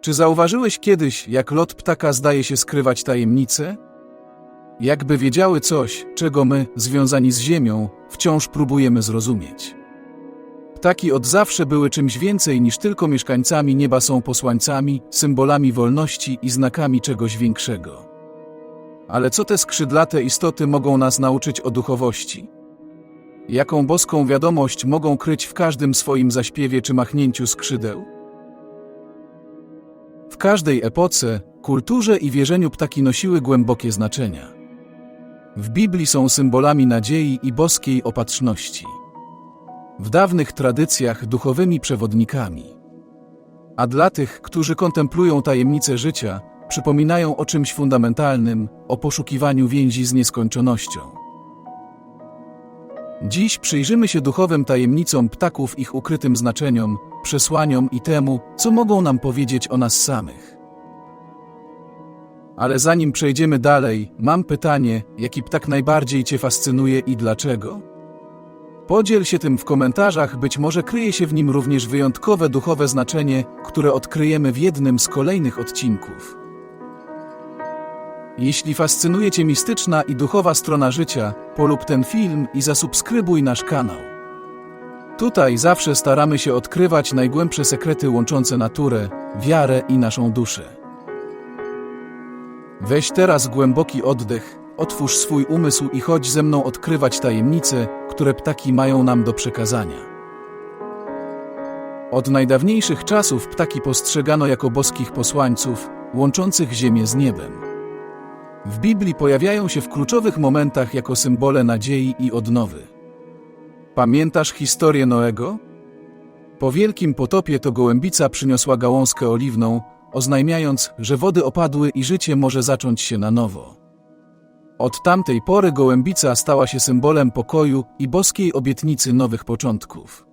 Czy zauważyłeś kiedyś, jak lot ptaka zdaje się skrywać tajemnice? Jakby wiedziały coś, czego my, związani z Ziemią, wciąż próbujemy zrozumieć. Ptaki od zawsze były czymś więcej niż tylko mieszkańcami nieba są posłańcami, symbolami wolności i znakami czegoś większego. Ale co te skrzydlate istoty mogą nas nauczyć o duchowości? Jaką boską wiadomość mogą kryć w każdym swoim zaśpiewie czy machnięciu skrzydeł? W każdej epoce, kulturze i wierzeniu ptaki nosiły głębokie znaczenia. W Biblii są symbolami nadziei i boskiej opatrzności. W dawnych tradycjach duchowymi przewodnikami. A dla tych, którzy kontemplują tajemnice życia, przypominają o czymś fundamentalnym, o poszukiwaniu więzi z nieskończonością. Dziś przyjrzymy się duchowym tajemnicom ptaków, ich ukrytym znaczeniom, przesłaniom i temu, co mogą nam powiedzieć o nas samych. Ale zanim przejdziemy dalej, mam pytanie, jaki ptak najbardziej Cię fascynuje i dlaczego? Podziel się tym w komentarzach, być może kryje się w nim również wyjątkowe duchowe znaczenie, które odkryjemy w jednym z kolejnych odcinków. Jeśli fascynuje Cię mistyczna i duchowa strona życia, polub ten film i zasubskrybuj nasz kanał. Tutaj zawsze staramy się odkrywać najgłębsze sekrety łączące naturę, wiarę i naszą duszę. Weź teraz głęboki oddech, otwórz swój umysł i chodź ze mną odkrywać tajemnice, które ptaki mają nam do przekazania. Od najdawniejszych czasów ptaki postrzegano jako boskich posłańców, łączących ziemię z niebem. W Biblii pojawiają się w kluczowych momentach jako symbole nadziei i odnowy. Pamiętasz historię Noego? Po wielkim potopie to gołębica przyniosła gałązkę oliwną, oznajmiając, że wody opadły i życie może zacząć się na nowo. Od tamtej pory gołębica stała się symbolem pokoju i boskiej obietnicy nowych początków.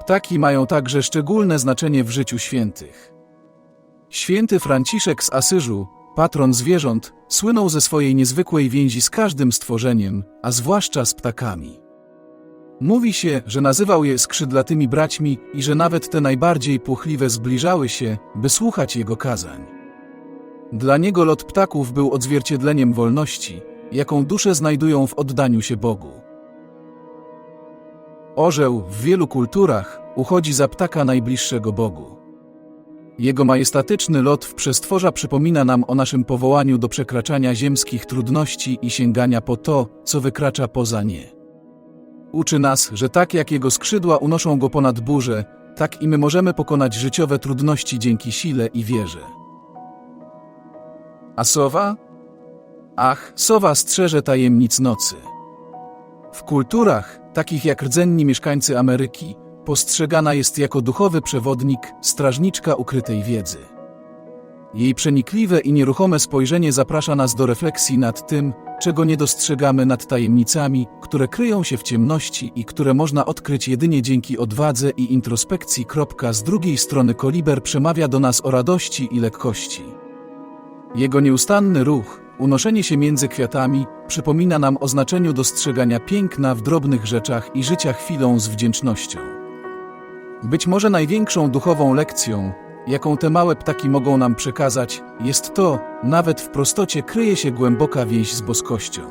Ptaki mają także szczególne znaczenie w życiu świętych. Święty Franciszek z Asyżu, patron zwierząt, słynął ze swojej niezwykłej więzi z każdym stworzeniem, a zwłaszcza z ptakami. Mówi się, że nazywał je skrzydlatymi braćmi i że nawet te najbardziej płochliwe zbliżały się, by słuchać jego kazań. Dla niego lot ptaków był odzwierciedleniem wolności, jaką dusze znajdują w oddaniu się Bogu. Orzeł w wielu kulturach uchodzi za ptaka najbliższego Bogu. Jego majestatyczny lot w przestworza przypomina nam o naszym powołaniu do przekraczania ziemskich trudności i sięgania po to, co wykracza poza nie. Uczy nas, że tak jak jego skrzydła unoszą go ponad burzę, tak i my możemy pokonać życiowe trudności dzięki sile i wierze. A sowa? Ach, sowa strzeże tajemnic nocy. W kulturach, takich jak rdzenni mieszkańcy Ameryki, postrzegana jest jako duchowy przewodnik, strażniczka ukrytej wiedzy. Jej przenikliwe i nieruchome spojrzenie zaprasza nas do refleksji nad tym, czego nie dostrzegamy nad tajemnicami, które kryją się w ciemności i które można odkryć jedynie dzięki odwadze i introspekcji. Z drugiej strony koliber przemawia do nas o radości i lekkości. Jego nieustanny ruch, unoszenie się między kwiatami, przypomina nam o znaczeniu dostrzegania piękna w drobnych rzeczach i życia chwilą z wdzięcznością. Być może największą duchową lekcją, jaką te małe ptaki mogą nam przekazać, jest to, nawet w prostocie kryje się głęboka więź z boskością.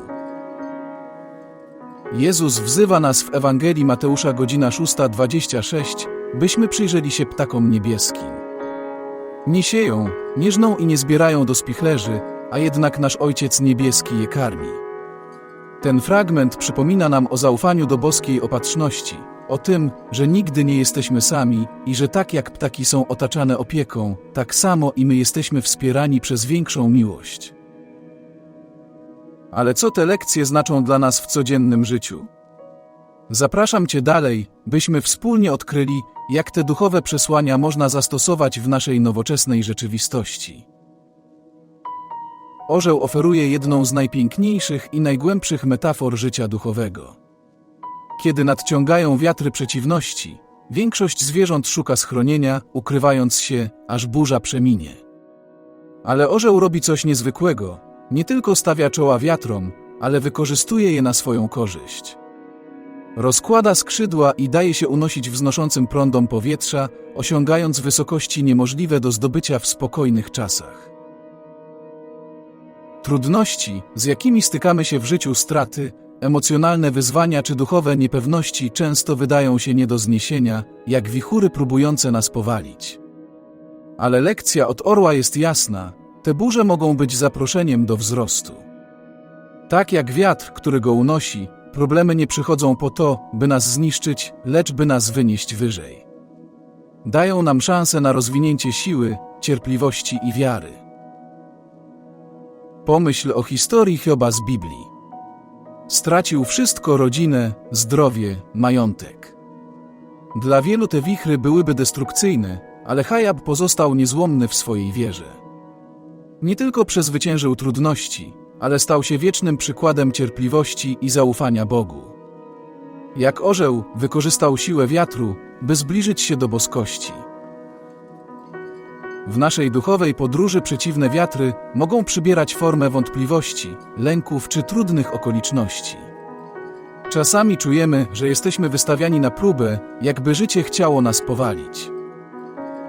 Jezus wzywa nas w Ewangelii Mateusza godzina 6.26, byśmy przyjrzeli się ptakom niebieskim. Nie sieją, nie żną i nie zbierają do spichlerzy, a jednak nasz Ojciec Niebieski je karmi. Ten fragment przypomina nam o zaufaniu do boskiej opatrzności, o tym, że nigdy nie jesteśmy sami i że tak jak ptaki są otaczane opieką, tak samo i my jesteśmy wspierani przez większą miłość. Ale co te lekcje znaczą dla nas w codziennym życiu? Zapraszam Cię dalej, byśmy wspólnie odkryli, jak te duchowe przesłania można zastosować w naszej nowoczesnej rzeczywistości. Orzeł oferuje jedną z najpiękniejszych i najgłębszych metafor życia duchowego. Kiedy nadciągają wiatry przeciwności, większość zwierząt szuka schronienia, ukrywając się, aż burza przeminie. Ale orzeł robi coś niezwykłego. Nie tylko stawia czoła wiatrom, ale wykorzystuje je na swoją korzyść. Rozkłada skrzydła i daje się unosić wznoszącym prądom powietrza, osiągając wysokości niemożliwe do zdobycia w spokojnych czasach. Trudności, z jakimi stykamy się w życiu, straty, emocjonalne wyzwania czy duchowe niepewności często wydają się nie do zniesienia, jak wichury próbujące nas powalić. Ale lekcja od orła jest jasna: te burze mogą być zaproszeniem do wzrostu. Tak jak wiatr, który go unosi, problemy nie przychodzą po to, by nas zniszczyć, lecz by nas wynieść wyżej. Dają nam szansę na rozwinięcie siły, cierpliwości i wiary. Pomyśl o historii Hioba z Biblii. Stracił wszystko rodzinę, zdrowie, majątek. Dla wielu te wichry byłyby destrukcyjne, ale Hajab pozostał niezłomny w swojej wierze. Nie tylko przezwyciężył trudności, ale stał się wiecznym przykładem cierpliwości i zaufania Bogu. Jak orzeł, wykorzystał siłę wiatru, by zbliżyć się do boskości. W naszej duchowej podróży przeciwne wiatry mogą przybierać formę wątpliwości, lęków czy trudnych okoliczności. Czasami czujemy, że jesteśmy wystawiani na próbę, jakby życie chciało nas powalić.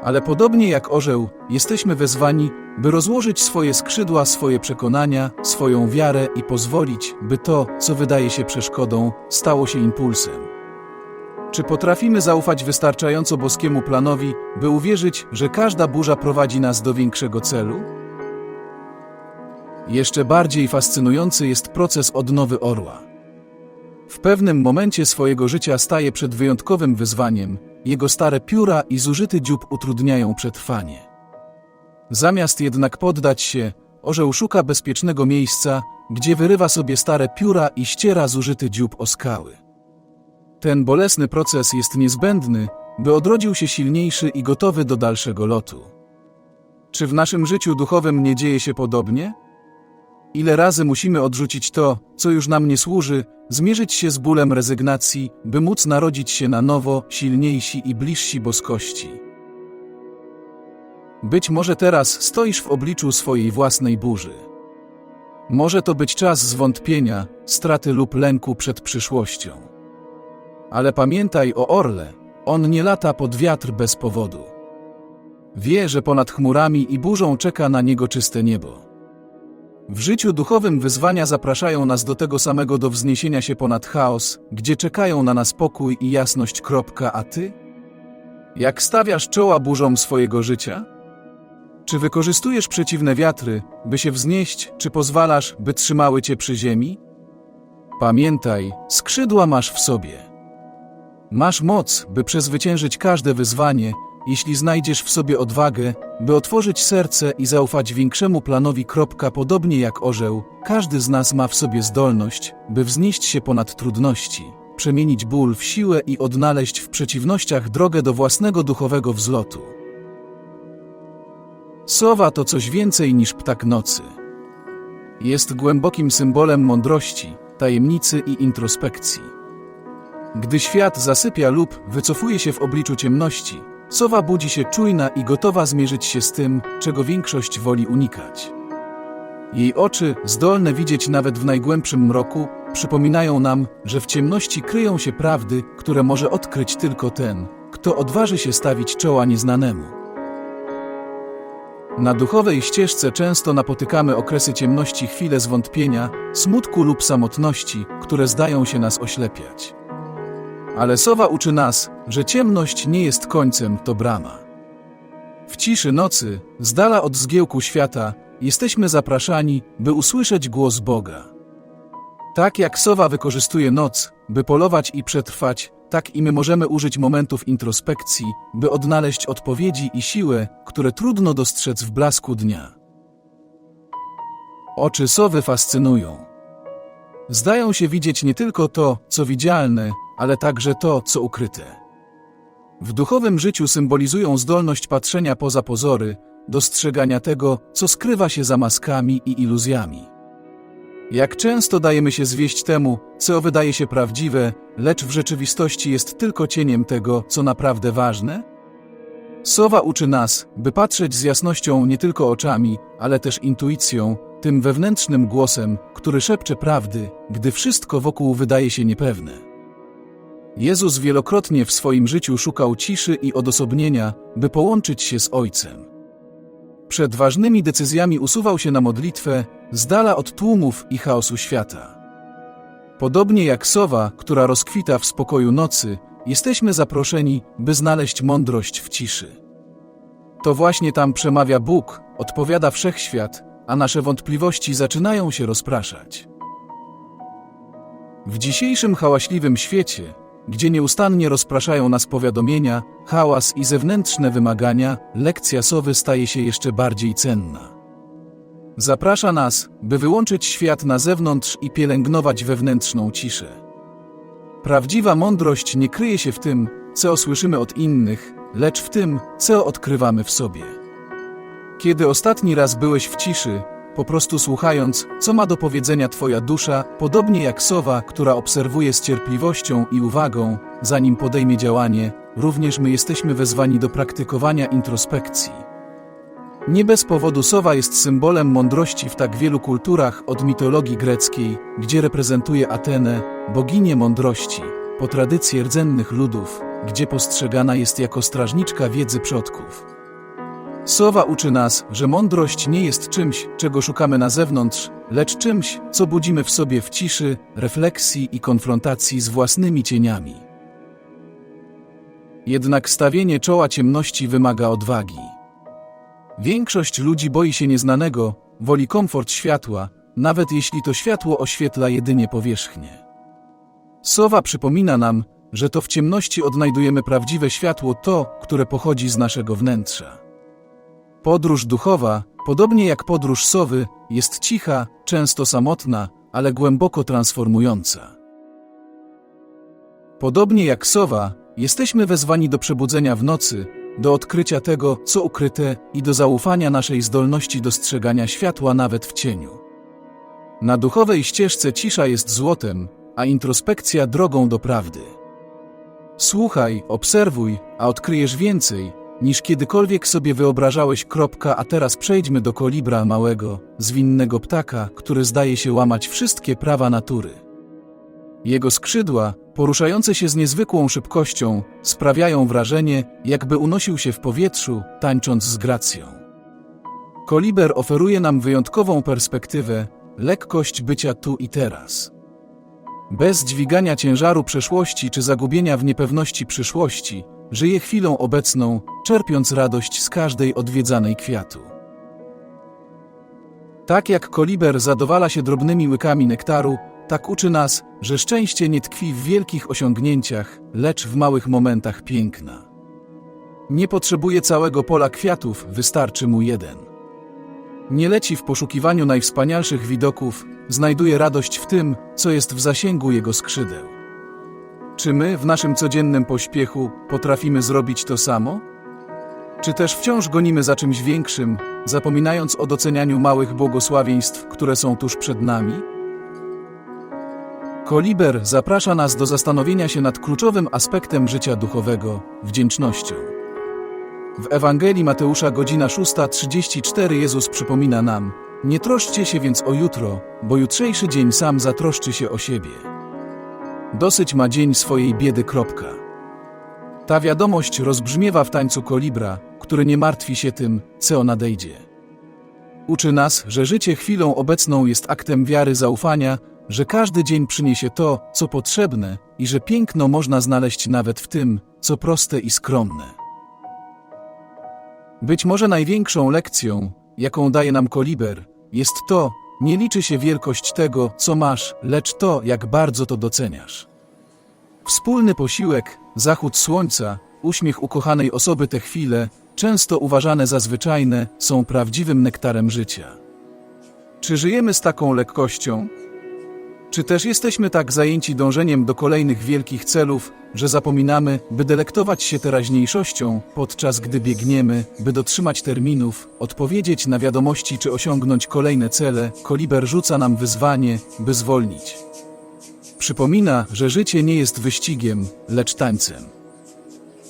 Ale podobnie jak orzeł, jesteśmy wezwani, by rozłożyć swoje skrzydła, swoje przekonania, swoją wiarę i pozwolić, by to, co wydaje się przeszkodą, stało się impulsem. Czy potrafimy zaufać wystarczająco boskiemu planowi, by uwierzyć, że każda burza prowadzi nas do większego celu? Jeszcze bardziej fascynujący jest proces odnowy orła. W pewnym momencie swojego życia staje przed wyjątkowym wyzwaniem, jego stare pióra i zużyty dziób utrudniają przetrwanie. Zamiast jednak poddać się, orzeł szuka bezpiecznego miejsca, gdzie wyrywa sobie stare pióra i ściera zużyty dziób o skały. Ten bolesny proces jest niezbędny, by odrodził się silniejszy i gotowy do dalszego lotu. Czy w naszym życiu duchowym nie dzieje się podobnie? Ile razy musimy odrzucić to, co już nam nie służy, zmierzyć się z bólem rezygnacji, by móc narodzić się na nowo, silniejsi i bliżsi boskości. Być może teraz stoisz w obliczu swojej własnej burzy. Może to być czas zwątpienia, straty lub lęku przed przyszłością. Ale pamiętaj o orle, on nie lata pod wiatr bez powodu. Wie, że ponad chmurami i burzą czeka na niego czyste niebo. W życiu duchowym wyzwania zapraszają nas do tego samego do wzniesienia się ponad chaos, gdzie czekają na nas pokój i jasność. Kropka, a ty? Jak stawiasz czoła burzom swojego życia? Czy wykorzystujesz przeciwne wiatry, by się wznieść, czy pozwalasz, by trzymały cię przy ziemi? Pamiętaj, skrzydła masz w sobie. Masz moc, by przezwyciężyć każde wyzwanie, jeśli znajdziesz w sobie odwagę, by otworzyć serce i zaufać większemu planowi. Podobnie jak orzeł, każdy z nas ma w sobie zdolność, by wznieść się ponad trudności, przemienić ból w siłę i odnaleźć w przeciwnościach drogę do własnego duchowego wzlotu. Sowa to coś więcej niż ptak nocy. Jest głębokim symbolem mądrości, tajemnicy i introspekcji. Gdy świat zasypia lub wycofuje się w obliczu ciemności, sowa budzi się czujna i gotowa zmierzyć się z tym, czego większość woli unikać. Jej oczy, zdolne widzieć nawet w najgłębszym mroku, przypominają nam, że w ciemności kryją się prawdy, które może odkryć tylko ten, kto odważy się stawić czoła nieznanemu. Na duchowej ścieżce często napotykamy okresy ciemności, chwile zwątpienia, smutku lub samotności, które zdają się nas oślepiać. Ale sowa uczy nas, że ciemność nie jest końcem, to brama. W ciszy nocy, z dala od zgiełku świata, jesteśmy zapraszani, by usłyszeć głos Boga. Tak jak sowa wykorzystuje noc, by polować i przetrwać, tak i my możemy użyć momentów introspekcji, by odnaleźć odpowiedzi i siłę, które trudno dostrzec w blasku dnia. Oczy sowy fascynują. Zdają się widzieć nie tylko to, co widzialne, ale także to, co ukryte. W duchowym życiu symbolizują zdolność patrzenia poza pozory, dostrzegania tego, co skrywa się za maskami i iluzjami. Jak często dajemy się zwieść temu, co wydaje się prawdziwe, lecz w rzeczywistości jest tylko cieniem tego, co naprawdę ważne? Sowa uczy nas, by patrzeć z jasnością nie tylko oczami, ale też intuicją, tym wewnętrznym głosem, który szepcze prawdy, gdy wszystko wokół wydaje się niepewne. Jezus wielokrotnie w swoim życiu szukał ciszy i odosobnienia, by połączyć się z Ojcem. Przed ważnymi decyzjami usuwał się na modlitwę, z dala od tłumów i chaosu świata. Podobnie jak sowa, która rozkwita w spokoju nocy, jesteśmy zaproszeni, by znaleźć mądrość w ciszy. To właśnie tam przemawia Bóg, odpowiada wszechświat, a nasze wątpliwości zaczynają się rozpraszać. W dzisiejszym hałaśliwym świecie, gdzie nieustannie rozpraszają nas powiadomienia, hałas i zewnętrzne wymagania, lekcja sowy staje się jeszcze bardziej cenna. Zaprasza nas, by wyłączyć świat na zewnątrz i pielęgnować wewnętrzną ciszę. Prawdziwa mądrość nie kryje się w tym, co słyszymy od innych, lecz w tym, co odkrywamy w sobie. Kiedy ostatni raz byłeś w ciszy, po prostu słuchając, co ma do powiedzenia Twoja dusza, podobnie jak sowa, która obserwuje z cierpliwością i uwagą, zanim podejmie działanie, również my jesteśmy wezwani do praktykowania introspekcji. Nie bez powodu sowa jest symbolem mądrości w tak wielu kulturach od mitologii greckiej, gdzie reprezentuje Atenę, boginię mądrości, po tradycje rdzennych ludów, gdzie postrzegana jest jako strażniczka wiedzy przodków. Sowa uczy nas, że mądrość nie jest czymś, czego szukamy na zewnątrz, lecz czymś, co budzimy w sobie w ciszy, refleksji i konfrontacji z własnymi cieniami. Jednak stawienie czoła ciemności wymaga odwagi. Większość ludzi boi się nieznanego, woli komfort światła, nawet jeśli to światło oświetla jedynie powierzchnię. Sowa przypomina nam, że to w ciemności odnajdujemy prawdziwe światło, to, które pochodzi z naszego wnętrza. Podróż duchowa, podobnie jak podróż sowy, jest cicha, często samotna, ale głęboko transformująca. Podobnie jak sowa, jesteśmy wezwani do przebudzenia w nocy, do odkrycia tego, co ukryte i do zaufania naszej zdolności dostrzegania światła nawet w cieniu. Na duchowej ścieżce cisza jest złotem, a introspekcja drogą do prawdy. Słuchaj, obserwuj, a odkryjesz więcej, niż kiedykolwiek sobie wyobrażałeś. Kropka, a teraz przejdźmy do kolibra małego, zwinnego ptaka, który zdaje się łamać wszystkie prawa natury. Jego skrzydła, poruszające się z niezwykłą szybkością, sprawiają wrażenie, jakby unosił się w powietrzu, tańcząc z gracją. Koliber oferuje nam wyjątkową perspektywę, lekkość bycia tu i teraz. Bez dźwigania ciężaru przeszłości czy zagubienia w niepewności przyszłości, żyje chwilą obecną, czerpiąc radość z każdej odwiedzanej kwiatu. Tak jak koliber zadowala się drobnymi łykami nektaru, tak uczy nas, że szczęście nie tkwi w wielkich osiągnięciach, lecz w małych momentach piękna. Nie potrzebuje całego pola kwiatów, wystarczy mu jeden. Nie leci w poszukiwaniu najwspanialszych widoków, znajduje radość w tym, co jest w zasięgu jego skrzydeł. Czy my w naszym codziennym pośpiechu potrafimy zrobić to samo? Czy też wciąż gonimy za czymś większym, zapominając o docenianiu małych błogosławieństw, które są tuż przed nami? Koliber zaprasza nas do zastanowienia się nad kluczowym aspektem życia duchowego wdzięcznością. W Ewangelii Mateusza godzina 6.34 Jezus przypomina nam: Nie troszczcie się więc o jutro, bo jutrzejszy dzień sam zatroszczy się o siebie. Dosyć ma dzień swojej biedy. Kropka. Ta wiadomość rozbrzmiewa w tańcu kolibra, który nie martwi się tym, co nadejdzie. Uczy nas, że życie chwilą obecną jest aktem wiary zaufania, że każdy dzień przyniesie to, co potrzebne i że piękno można znaleźć nawet w tym, co proste i skromne. Być może największą lekcją, jaką daje nam koliber, jest to, nie liczy się wielkość tego, co masz, lecz to, jak bardzo to doceniasz. Wspólny posiłek, zachód słońca, uśmiech ukochanej osoby te chwile, często uważane za zwyczajne, są prawdziwym nektarem życia. Czy żyjemy z taką lekkością? Czy też jesteśmy tak zajęci dążeniem do kolejnych wielkich celów, że zapominamy, by delektować się teraźniejszością, podczas gdy biegniemy, by dotrzymać terminów, odpowiedzieć na wiadomości czy osiągnąć kolejne cele, koliber rzuca nam wyzwanie, by zwolnić. Przypomina, że życie nie jest wyścigiem, lecz tańcem.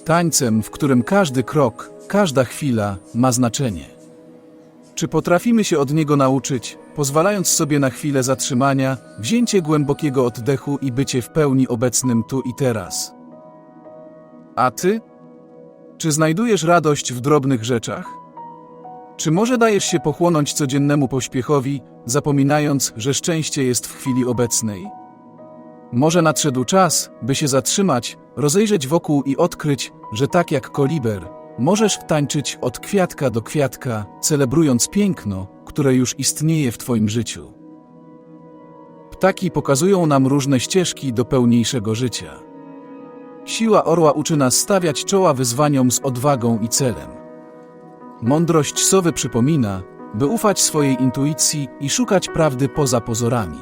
Tańcem, w którym każdy krok, każda chwila ma znaczenie. Czy potrafimy się od niego nauczyć, pozwalając sobie na chwilę zatrzymania, wzięcie głębokiego oddechu i bycie w pełni obecnym tu i teraz? A ty? Czy znajdujesz radość w drobnych rzeczach? Czy może dajesz się pochłonąć codziennemu pośpiechowi, zapominając, że szczęście jest w chwili obecnej? Może nadszedł czas, by się zatrzymać, rozejrzeć wokół i odkryć, że tak jak koliber, możesz tańczyć od kwiatka do kwiatka, celebrując piękno, które już istnieje w Twoim życiu. Ptaki pokazują nam różne ścieżki do pełniejszego życia. Siła orła uczy nas stawiać czoła wyzwaniom z odwagą i celem. Mądrość sowy przypomina, by ufać swojej intuicji i szukać prawdy poza pozorami.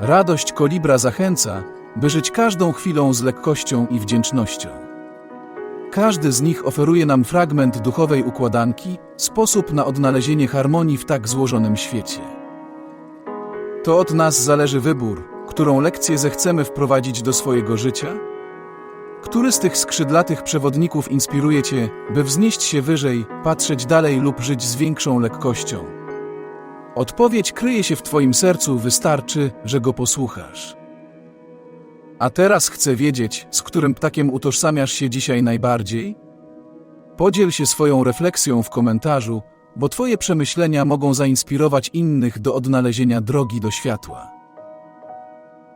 Radość kolibra zachęca, by żyć każdą chwilą z lekkością i wdzięcznością. Każdy z nich oferuje nam fragment duchowej układanki, sposób na odnalezienie harmonii w tak złożonym świecie. To od nas zależy wybór, którą lekcję zechcemy wprowadzić do swojego życia? Który z tych skrzydlatych przewodników inspiruje Cię, by wznieść się wyżej, patrzeć dalej lub żyć z większą lekkością? Odpowiedź kryje się w Twoim sercu, wystarczy, że go posłuchasz. A teraz chcę wiedzieć, z którym ptakiem utożsamiasz się dzisiaj najbardziej? Podziel się swoją refleksją w komentarzu, bo Twoje przemyślenia mogą zainspirować innych do odnalezienia drogi do światła.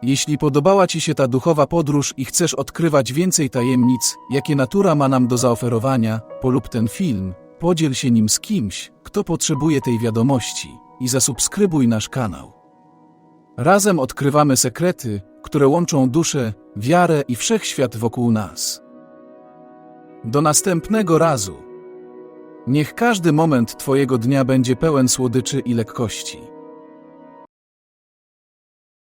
Jeśli podobała Ci się ta duchowa podróż i chcesz odkrywać więcej tajemnic, jakie natura ma nam do zaoferowania, polub ten film, podziel się nim z kimś, kto potrzebuje tej wiadomości i zasubskrybuj nasz kanał. Razem odkrywamy sekrety, które łączą duszę, wiarę i wszechświat wokół nas. Do następnego razu. Niech każdy moment Twojego dnia będzie pełen słodyczy i lekkości.